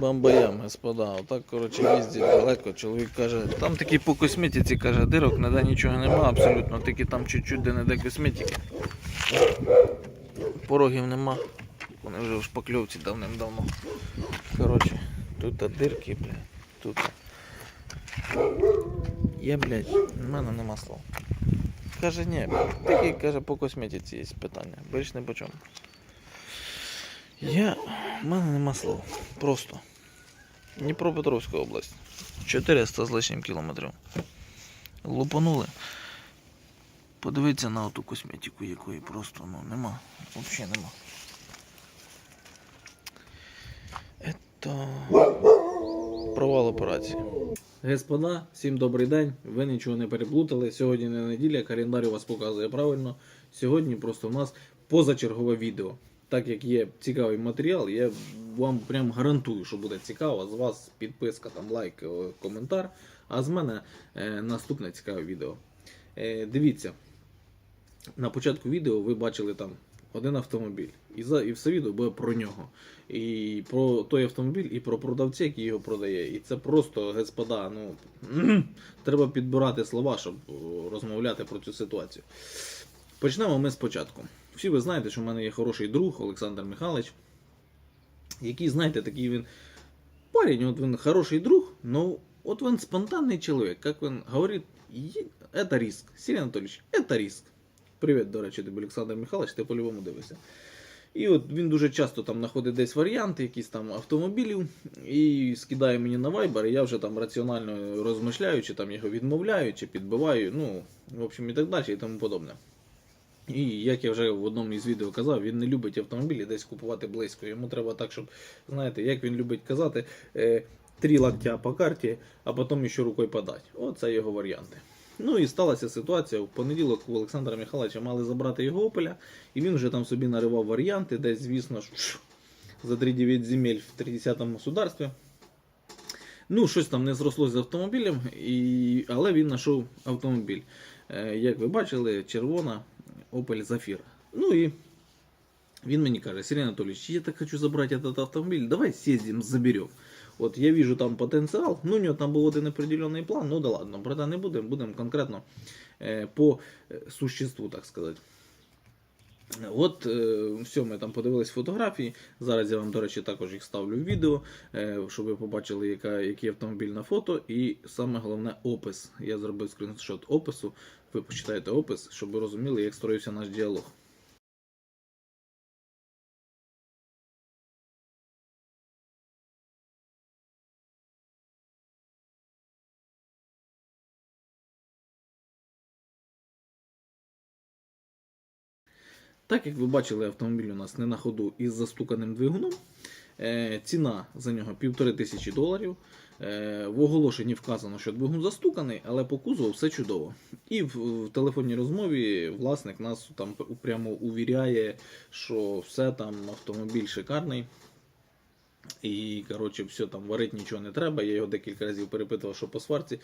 Бамбаям, господа. Отак, коротше, їздить далеко. Чоловік каже, там такі по косметиці, каже, дирок, ніде нічого нема, абсолютно, тільки там чуть-чуть де не де косметики. Порогів нема. Вони вже в шпакльовці давним-давно. Коротше, тут дирки, блядь, тут. Є, блядь, в мене нема слов. Каже, ні, такий каже, по косметиці є питання. Більш не по чому. Я. в мене нема слов. Просто. Дніпропетровська область. 400 з лишнім кілометрів. Лупанули. Подивіться на оту косметику, якої просто ну нема. Взагалі нема. Это провал операції. Господа, всім добрий день. Ви нічого не переплутали. Сьогодні не неділя, календар у вас показує правильно. Сьогодні просто у нас позачергове відео. Так як є цікавий матеріал, я вам прям гарантую, що буде цікаво. З вас підписка, там лайк, е, коментар. А з мене е, наступне цікаве відео. Е, дивіться, на початку відео ви бачили там один автомобіль. І, за, і все відео буде про нього. І про той автомобіль, і про продавця, який його продає. І це просто, господа, ну треба підбирати слова, щоб розмовляти про цю ситуацію. Почнемо ми спочатку. Всі ви знаєте, що в мене є хороший друг Олександр Михайлович, який, знаєте, такий він парень, от він хороший друг, но от він спонтанний чоловік. Як він говорить, «Є- это риск. Сергій Анатолійович, это риск. Привіт, до речі, тобі Олександр Михайлович, ти по-любому дивишся. І от він дуже часто там знаходить десь варіанти, якісь там автомобілів, і скидає мені на Viber, і я вже там раціонально розмишляю, чи там його відмовляю, чи підбиваю, ну, в общем, і так далі, і тому подобне. І як я вже в одному із відео казав, він не любить автомобілі десь купувати близько. Йому треба так, щоб, знаєте, як він любить казати, е, три локтя по карті, а потім ще рукою подати. Оце його варіанти. Ну і сталася ситуація. В понеділок у Олександра Михайловича мали забрати його опеля, і він вже там собі наривав варіанти, десь, звісно ж, за 3-9 земель в 30-му государстві. Ну, щось там не зросло з автомобілем, і... але він знайшов автомобіль. Е, Як ви бачили, червона Opel Zafira. Ну і він мені каже, Сергій Анатолійович, я так хочу забрати этот автомобіль, давай съездим, заберем. От я вижу там потенціал, ну у нього там був один определенний план, ну да ладно, брата не будемо, будемо конкретно е, по е, существу, так сказати. От, е, все, ми там подивились фотографії. Зараз я вам, до речі, також їх ставлю в відео, е, щоб ви побачили, яка, який автомобіль на фото. І саме головне опис. Я зробив скріншот опису. Ви почитаєте опис, щоб ви розуміли, як строївся наш діалог. Так як ви бачили, автомобіль у нас не на ходу із застуканим двигуном. Е, ціна за нього півтори тисячі доларів. Е, в оголошенні вказано, що двигун застуканий, але по кузову все чудово. І в, телефонній розмові власник нас там прямо увіряє, що все там автомобіль шикарний. І, коротше, все там варити нічого не треба. Я його декілька разів перепитував, що по сварці.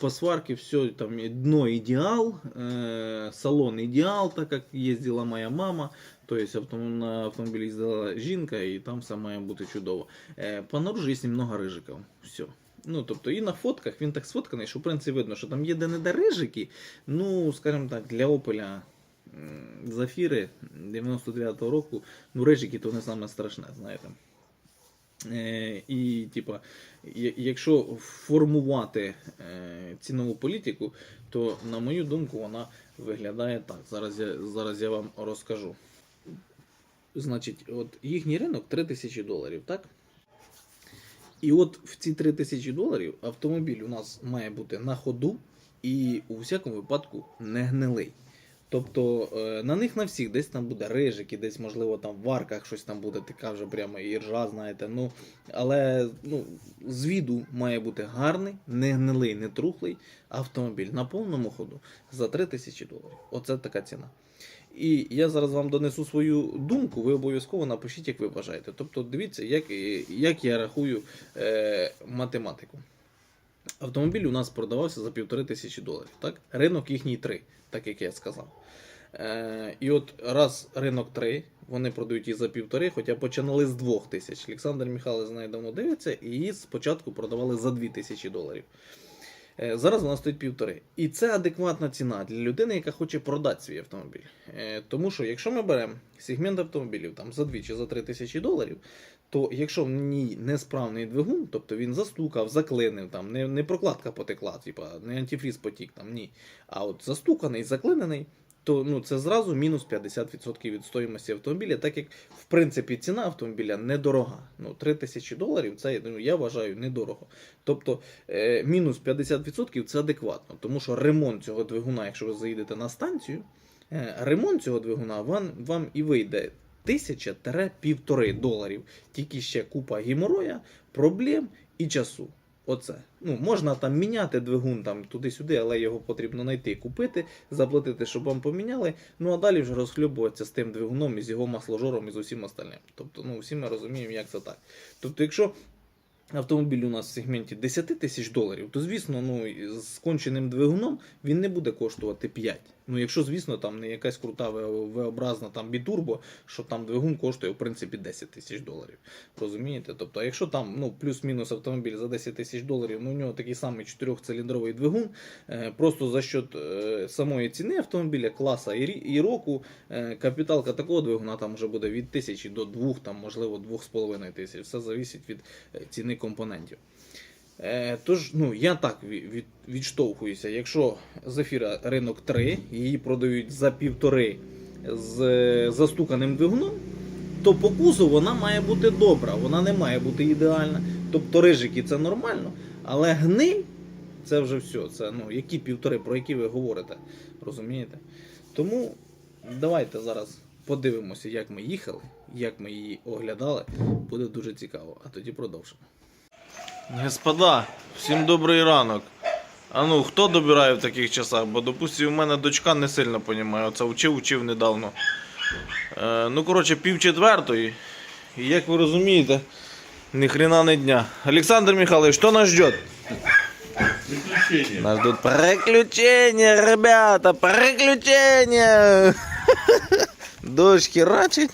По сварке все, там дно идеал, э, салон идеал, так как ездила моя мама. То есть автом, на автомобілі їздила жінка, і там все має бути чудово. Е, по наружу є немного рижиків. Все. Ну, тобто, і на фотках він так сфотканий, що в принципі видно, що там є де-не-де рижики. Ну, скажімо так, для Опеля Зафіри 99-го року, ну, рижики то не саме страшне, знаєте. Е, і, типа, якщо формувати е, цінову політику, то, на мою думку, вона виглядає так. Зараз я, зараз я вам розкажу. Значить, от їхній ринок 3000 доларів, так? І от в ці 3000 доларів автомобіль у нас має бути на ходу і у всякому випадку не гнилий. Тобто е, на них на всіх десь там буде рижики, десь, можливо, там в варках щось там буде, така вже прямо і ржа, знаєте. Ну, але ну, з віду має бути гарний, не гнилий, не трухлий автомобіль на повному ходу за 3000 доларів. Оце така ціна. І я зараз вам донесу свою думку, ви обов'язково напишіть, як ви вважаєте. Тобто, дивіться, як, як я рахую е, математику. Автомобіль у нас продавався за півтори тисячі доларів. Так? Ринок їхній 3, так як я сказав. Е, і от раз ринок 3, вони продають її за півтори, хоча починали з двох тисяч. Олександр Михайлович знає давно дивиться, і її спочатку продавали за дві тисячі доларів. Е, Зараз вона стоїть півтори. І це адекватна ціна для людини, яка хоче продати свій автомобіль. Е, Тому що якщо ми беремо сегмент автомобілів там за 2 чи за 3 тисячі доларів, то якщо в ній несправний двигун, тобто він застукав, заклинив, там, не, не прокладка потекла, типа, не антифріз потік, там, ні. А от застуканий, заклинений, то ну, це зразу мінус 50% від стоїмості автомобіля, так як в принципі ціна автомобіля недорога. Ну, 3 тисячі доларів це ну, я вважаю недорого. Тобто е, мінус 50% це адекватно, тому що ремонт цього двигуна, якщо ви заїдете на станцію, е, ремонт цього двигуна вам, вам і вийде. Тисяча-півтори доларів. Тільки ще купа геморроя, проблем і часу. Оце. Ну, можна там міняти двигун там туди-сюди, але його потрібно знайти, купити, заплатити, щоб вам поміняли. Ну а далі вже розхлюбуватися з тим двигуном, і з його масложором і з усім остальним. Тобто, ну всі ми розуміємо, як це так. Тобто, якщо автомобіль у нас в сегменті 10 тисяч доларів, то звісно, ну з конченим двигуном він не буде коштувати 5. Ну, якщо, звісно, там не якась крута V-образна там бітурбо, що там двигун коштує в принципі 10 тисяч доларів. Розумієте? Тобто, якщо там ну, плюс-мінус автомобіль за 10 тисяч доларів, ну у нього такий самий чотирьохциліндровий двигун, е, просто за счет е, самої ціни автомобіля, класа і, року, е, капіталка такого двигуна там вже буде від тисячі до двох, там, можливо, двох з половиною тисяч. Все залежить від ціни компонентів. Е, Тож, ну, я так від, відштовхуюся. Якщо Зефіра ринок 3, її продають за півтори з застуканим двигуном, то по кузову вона має бути добра, вона не має бути ідеальна. Тобто рижики це нормально, але гниль це вже все. Це ну, які півтори, про які ви говорите. Розумієте? Тому давайте зараз подивимося, як ми їхали, як ми її оглядали. Буде дуже цікаво. А тоді продовжимо. Господа, всім добрий ранок. А ну, хто добирає в таких часах? Бо, допустим, у мене дочка не сильно розуміє. Оце вчив, учив недавно. Е, ну, коротше, пів четвертої. І як ви розумієте, ні хрена не дня. Олександр Михайлович, що нас ждет? Приключения. Нас ждут приключения, ребята, приключения. Дощ херачить.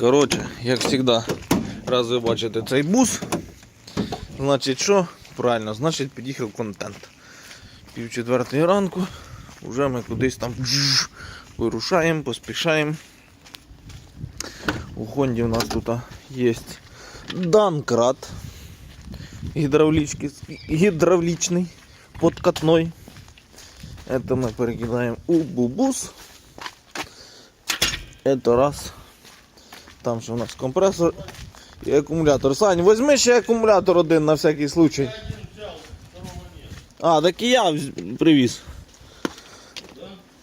Коротше, як завжди, раз ви бачите цей бус, значить що? Правильно, значить під'їхав контент. Пів четвертої ранку, вже ми кудись там джж, вирушаємо, поспішаємо. У Хонді у нас тут є Данкрат гидравлички, гидравличный, подкатной. Это мы перекидаем у бубус. Это раз. Там же у нас компресор І акумулятор. Сань, возьми ще акумулятор один на всякий случай. А, так і я привіз.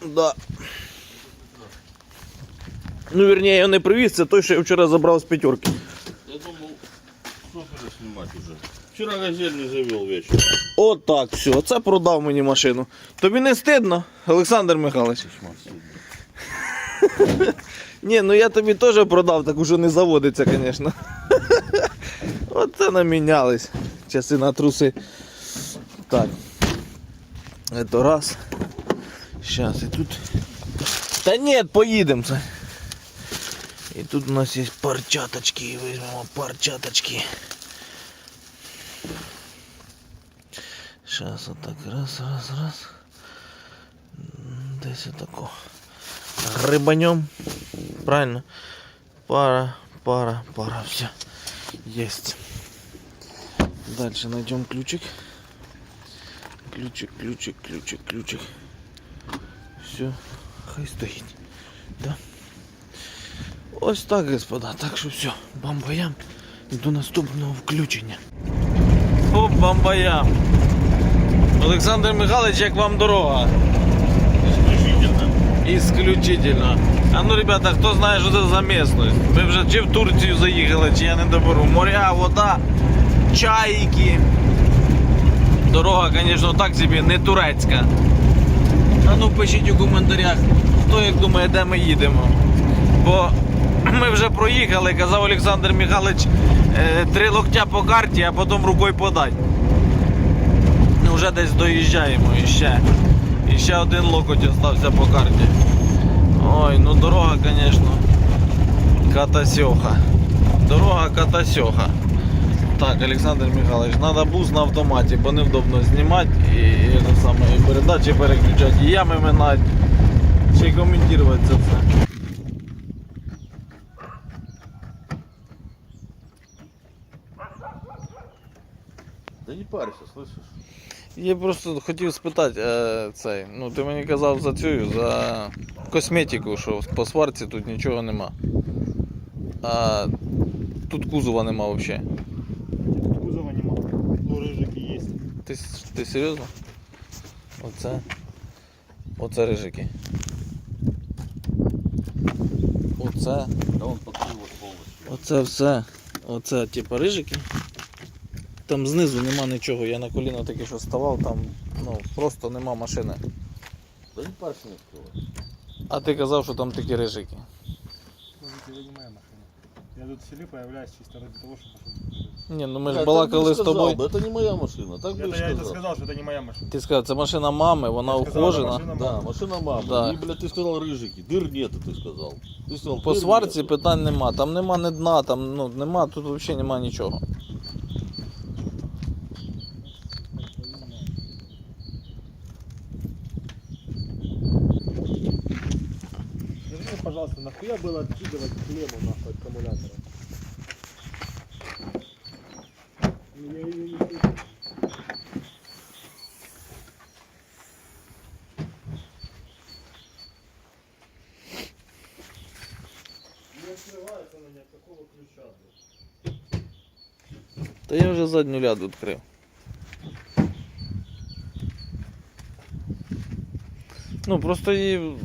Да. Ну, вернее, я не привіз, це той, що я вчора забрав з п'ятерки. Я думал, что снимать уже. Вчера газель не завел вечером. От так, все, це продав мені машину. Тобі не стидно, Олександр Михайлович? Ні, ну я тобі теж продав, так уже не заводиться, звісно. Оце намінялись. Часи на труси. Так. Это раз. Сейчас, і тут. Та ні, поїдемо. І тут у нас є парчаточки, візьмемо парчаточки. Сейчас отак, раз, раз, раз. М, Десь отако. Грибанем. Правильно? Пара, пара, пара, все. Есть. Дальше найдем ключик. Ключик, ключик, ключик, ключик. Все, хай стоїть. Да. Ось так, господа. Так що все, бамбаям. До наступного включення. О, бамбаям. Олександр Михайлович, як вам дорога? Ісключительно. А ну, ребята, хто знає, що це за місцевість? Ми вже чи в Турцію заїхали, чи я не доберу. Моря, вода, чайки. Дорога, звісно, так собі не турецька. А ну пишіть у коментарях, хто як думає, де ми їдемо. Бо ми вже проїхали, казав Олександр Михайлович, е, три локтя по карті, а потім рукою подать. Ну, вже десь доїжджаємо іще. І ще один локоть остався по карті. Ой, ну дорога, звісно, катасьоха. Дорога катасьоха. Так, Олександр Михайлович, треба буз на автоматі, бо невдобно знімати і, і, це саме, і передачі переключати, і ями минати. Й коментувати це все. Да не парься, слышишь? Я просто хотів спитати, е, цей, ну ти мені казав за цю, за косметику, що по сварці тут нічого нема. А тут кузова нема взагалі. Тут Кузова нема. Ну, рыжики есть. Ти, ти серйозно? Оце. Оце рижики. Оце. Да он покрылось полностью. Оце все. Оце типа рижики Там знизу нема нічого. Я на коліно таки що ставав, там ну, просто нема машини. Да не парься, не открывай. А ти казав, що там такі рижики. Может, это не моя машина. Я тут в селе появляюсь чисто ради того, чтобы... Ні, ну ми ж Да, балакали так з бы и сказал тобою. бы, Это не моя машина, так бы и Это я это сказал. сказал, что это не моя машина. Ти сказав, це машина мами, вона Я сказал, ухожена. машина Да, мамы. машина мамы. Да. И, блядь, ты сказал рыжики. Дыр нету, ты сказал. Ты сказал, По дыр сварці нету. питань нема, там нема ні дна, там ну, нема, тут взагалі нема нічого. нахуя было откидывать клемму нахуй от аккумулятора? Я ее не слышу. Не открывается она ни от какого ключа, блядь. Та я вже задню ляду відкрив. Ну просто її.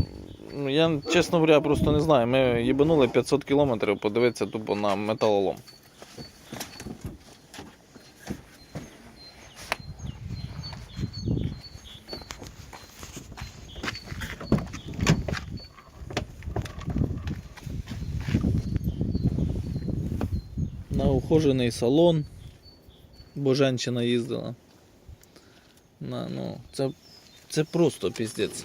ну, Я, чесно говоря, просто не знаю. Ми їбанули 500 кілометрів подивитися тупо на металолом. На ухожений салон, бо жінка їздила. На, ну, це, це просто піздець.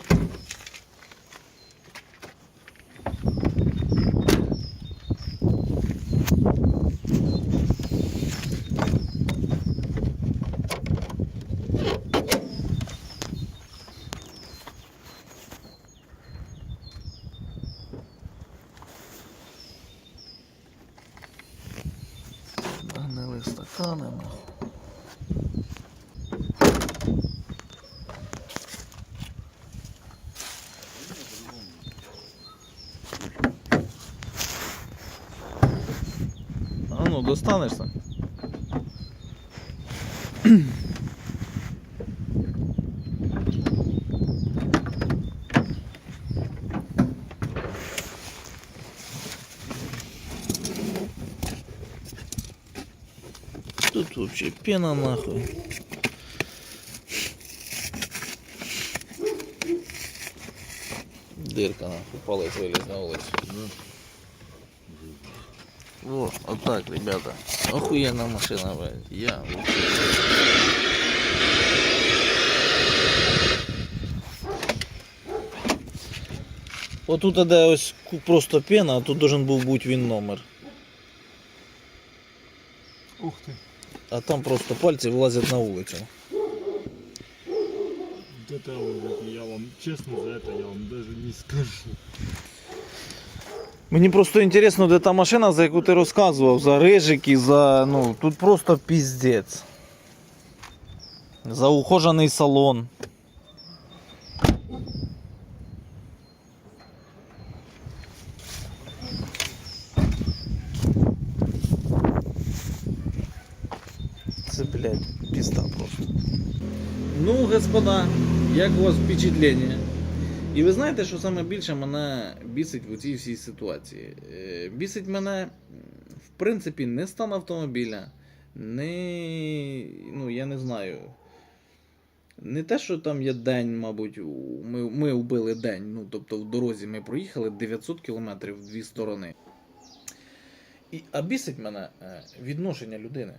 Ну, достанешся. Тут вообще пена нахуй. Дырка нахуй, палец вылез на улицу. Вот, вот так, ребята. Охуенная машина, блядь. Я вообще. Отут де ось просто пена, а тут должен був бути він номер. Ух ты. А там просто пальці влазять на. Вот это вот, я вам честно за это я вам даже не скажу. Мені просто інтересно, де та машина, за яку ти розказував, за рижики, за. ну, тут просто піздець. За ухожений салон. Це, блядь, пізда просто. Ну, господа, як у вас впечатлення? І ви знаєте, що саме більше мене бісить в цій всій ситуації? Е, Бісить мене, в принципі, не стан автомобіля, не. Ну, я не знаю. Не те, що там є день, мабуть, ми, ми вбили день. Ну, тобто в дорозі ми проїхали 900 кілометрів в дві сторони. І, а бісить мене е, відношення людини.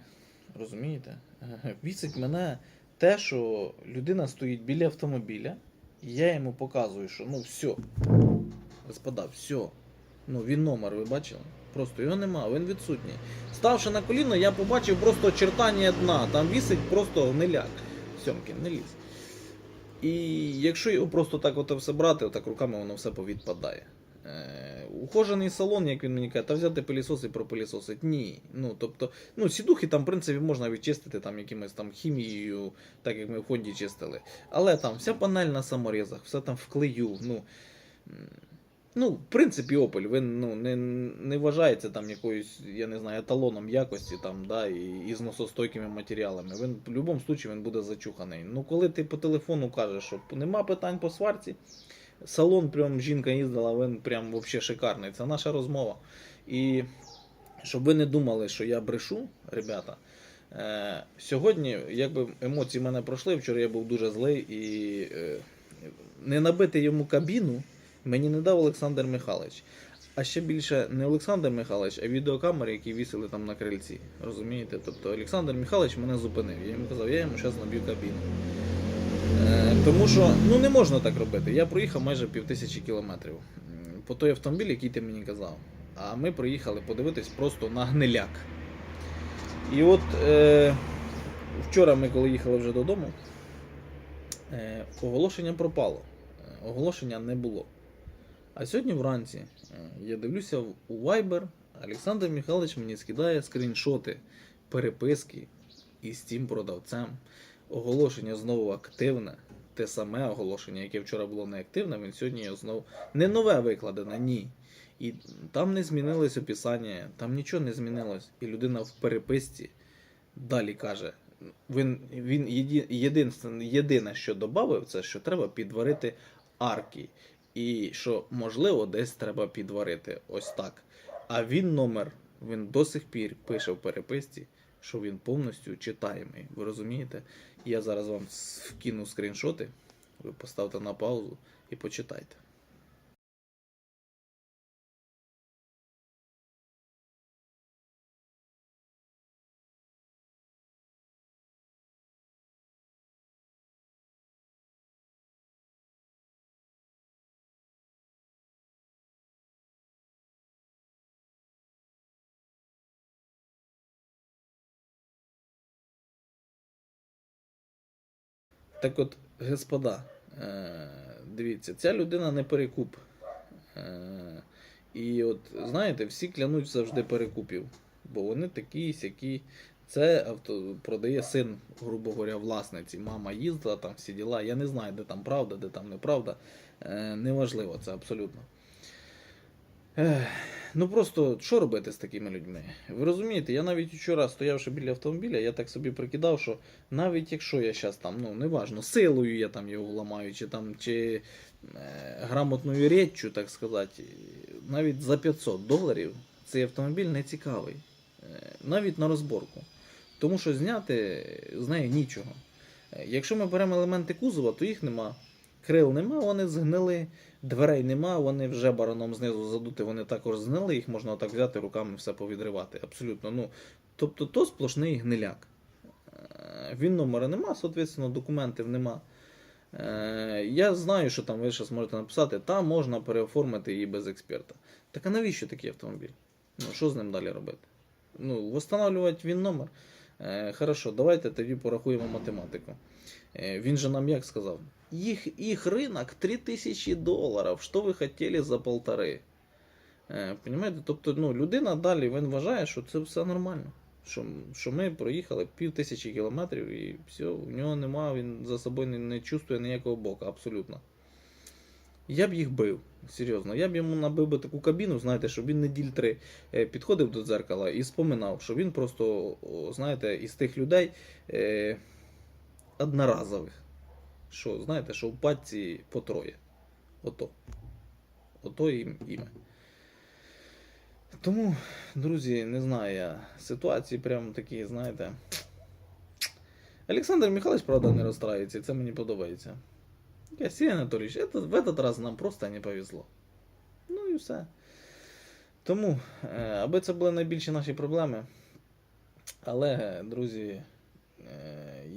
Розумієте? Е, Бісить мене те, що людина стоїть біля автомобіля І я йому показую, що ну все. Господа, все. Ну, він номер, ви бачили? Просто його нема, він відсутній. Ставши на коліно, я побачив просто очертання дна. Там вісить просто гниляк. Сьомки, не ліз. І якщо його просто так от все брати, отак руками воно все повідпадає. Е, ухожений салон, як він мені каже, та взяти пилісос і пропилісосить. Ні. Ну, тобто, ну, сідухи там, в принципі, можна відчистити там якимось там хімією, так як ми в Хонді чистили. Але там вся панель на саморізах, все там в клею. Ну, ну в принципі, Opel, він ну, не, не вважається там якоюсь, я не знаю, еталоном якості там, да, і, і з носостойкими матеріалами. Він в будь-якому випадку він буде зачуханий. Ну, коли ти по телефону кажеш, що нема питань по сварці, салон прям жінка їздила, він прям вообще шикарний. Це наша розмова. І щоб ви не думали, що я брешу, ребята. Е, сьогодні, якби емоції в мене пройшли, вчора я був дуже злий і е, не набити йому кабіну мені не дав Олександр Михайлович. А ще більше не Олександр Михайлович, а відеокамери, які вісили там на крильці. Розумієте? Тобто Олександр Михайлович мене зупинив. Я йому казав, я йому зараз наб'ю кабіну. Е, тому що ну не можна так робити. Я проїхав майже півтисячі кілометрів по той автомобіль, який ти мені казав. А ми приїхали подивитись просто на гниляк. І от е, вчора ми, коли їхали вже додому, е, оголошення пропало. Е, Оголошення не було. А сьогодні вранці е, я дивлюся у Viber, Олександр Михайлович мені скидає скріншоти переписки із тим продавцем. Оголошення знову активне. Те саме оголошення, яке вчора було неактивне, він сьогодні знову не нове викладене, ні. І там не змінилось описання, там нічого не змінилось. І людина в переписці далі каже: він, він єді, єдин, єдине, що додав, це що треба підварити арки. І що можливо десь треба підварити. Ось так. А він номер, він до сих пір пише в переписці, що він повністю читаємий. Ви розумієте? Я зараз вам вкину скріншоти, ви поставте на паузу і почитайте. Так от, господа, е, дивіться, ця людина не перекуп. Е, і от, знаєте, всі клянуть завжди перекупів, бо вони такі сякі. Це авто продає син, грубо говоря, власниці. Мама їздила, там всі діла. Я не знаю, де там правда, де там неправда. Е, неважливо, це абсолютно. Ну просто що робити з такими людьми? Ви розумієте, я навіть вчора, стоявши біля автомобіля, я так собі прикидав, що навіть якщо я зараз там, ну неважно, силою я там його ламаю, чи там, чи е, грамотною реччю, так сказати, навіть за 500 доларів цей автомобіль не цікавий. Е, навіть на розборку. Тому що зняти з неї нічого. Е, Якщо ми беремо елементи кузова, то їх нема. Крил нема, вони згнили, дверей нема, вони вже бараном знизу задути, вони також згнили, їх можна отак взяти руками все повідривати. Абсолютно. Ну, тобто то сплошний гниляк. Е, Він номера нема, соответственно, документів нема. Е, Я знаю, що там ви зараз можете написати, там можна переоформити її без експерта. Так а навіщо такий автомобіль? Ну, що з ним далі робити? Ну, встановлювати він номер. Е, хорошо, давайте тоді порахуємо математику. Він же нам як сказав? Їх, їх ринок 3000 доларів. Що ви хотіли за полтори? Е, Понимаєте? Тобто, ну, людина далі він вважає, що це все нормально. Що, що ми проїхали пів тисячі кілометрів і все, в нього нема, він за собою не, не чувствує ніякого бока, абсолютно. Я б їх бив, серйозно. Я б йому набив би таку кабіну, знаєте, щоб він неділь три е, підходив до дзеркала і споминав, що він просто, знаєте, із тих людей е, одноразових. Що, знаєте, що в патці по троє. Ото. Ото їм ім'я. Тому, друзі, не знаю я. Ситуації прям такі, знаєте. Олександр Михайлович, правда, не розстраюється, і це мені подобається. Сергій Анатолійович, это, в этот раз нам просто не повезло. Ну і все. Тому, е, аби це були найбільші наші проблеми. Але, друзі,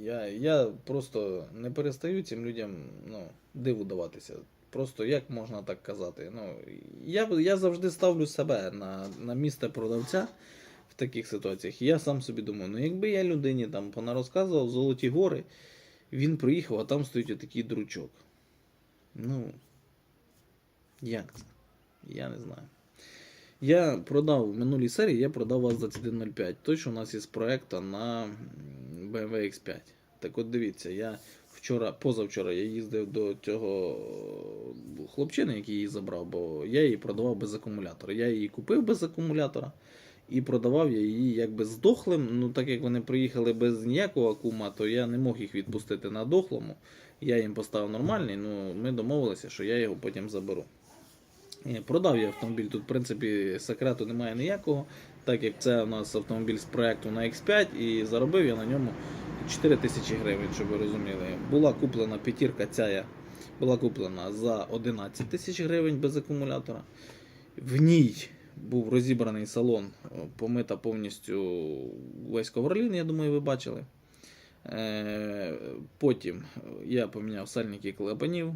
Я, я просто не перестаю цим людям ну, диву даватися. Просто як можна так казати? Ну, я, я завжди ставлю себе на, на місце продавця в таких ситуаціях. Я сам собі думаю, ну якби я людині там понарозказував золоті гори, він приїхав, а там стоїть отакий дручок. Ну, як це? Я не знаю. Я продав в минулій серії, я продав вас за 1.05. Той, що у нас із проекту на BMW X5. Так от дивіться, я вчора, позавчора я їздив до цього хлопчини, який її забрав, бо я її продавав без акумулятора. Я її купив без акумулятора і продавав я її якби з дохлим. Ну, так як вони приїхали без ніякого акума, то я не мог їх відпустити на дохлому. Я їм поставив нормальний, ну ми домовилися, що я його потім заберу. Е, Продав я автомобіль. Тут, в принципі, секрету немає ніякого, так як це у нас автомобіль з проекту на X5, і заробив я на ньому 4 тисячі гривень, щоб ви розуміли. Була куплена п'ятірка ця я була куплена за 11 тисяч гривень без акумулятора. В ній був розібраний салон, помита повністю весь ковролін, я думаю, ви бачили. Е, Потім я поміняв сальники клапанів.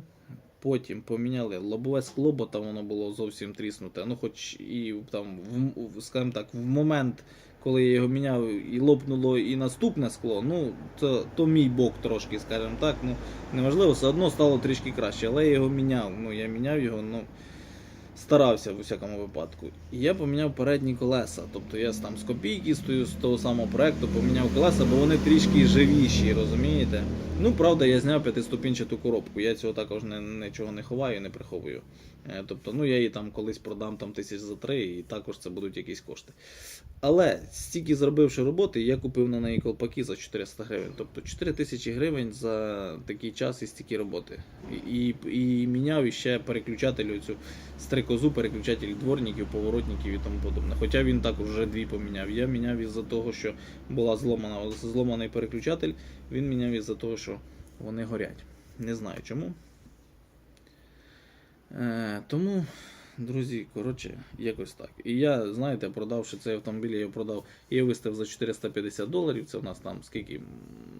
Потім поміняли лобове скло, бо там воно було зовсім тріснуте. Ну, хоч і там, в, скажімо так, в момент, коли я його міняв, і лопнуло і наступне скло, ну, то, то мій бок трошки, скажімо так. Ну, неважливо, все одно стало трішки краще, але я його міняв. Ну, я міняв його, ну, старався в усякому випадку. І я поміняв передні колеса. Тобто я там з копійки стою з того самого проекту, поміняв колеса, бо вони трішки живіші, розумієте? Ну, правда, я зняв п'ятиступінчату коробку. Я цього також не, нічого не ховаю, не приховую. Е, Тобто, ну я її там колись продам там тисяч за три, і також це будуть якісь кошти. Але стільки зробивши роботи, я купив на неї колпаки за 400 гривень. Тобто 4 тисячі гривень за такий час і стільки роботи. І, і, і міняв іще переключатель цю стрикозу, переключатель дворників, поворотників і тому подобне. Хоча він також вже дві поміняв. Я міняв із-за того, що була зломана, зломаний переключатель, він міняв із-за того, що вони горять. Не знаю чому. Е, тому, друзі, коротше, якось так. І я, знаєте, продавши цей автомобіль, я його продав, його виставив за 450 доларів. Це в нас там скільки?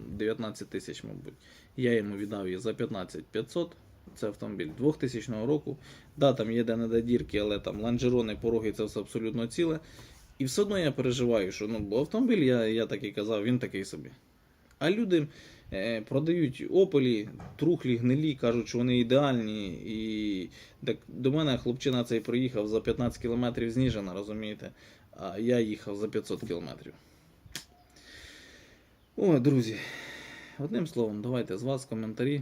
19 тисяч, мабуть. Я йому віддав її за 15 500. Це автомобіль 2000 року. Да, там є де-не-де дірки, але там ланжерони, пороги, це все абсолютно ціле. І все одно я переживаю, що ну, бо автомобіль, я, я так і казав, він такий собі. А люди е, продають опелі, трухлі, гнилі, кажуть, що вони ідеальні. І так, до мене хлопчина цей приїхав за 15 кілометрів з Ніжина, розумієте? А я їхав за 500 кілометрів. О, друзі. Одним словом, давайте з вас коментарі,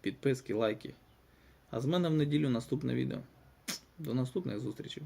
підписки, лайки. А з мене в неділю наступне відео. До наступних зустрічей.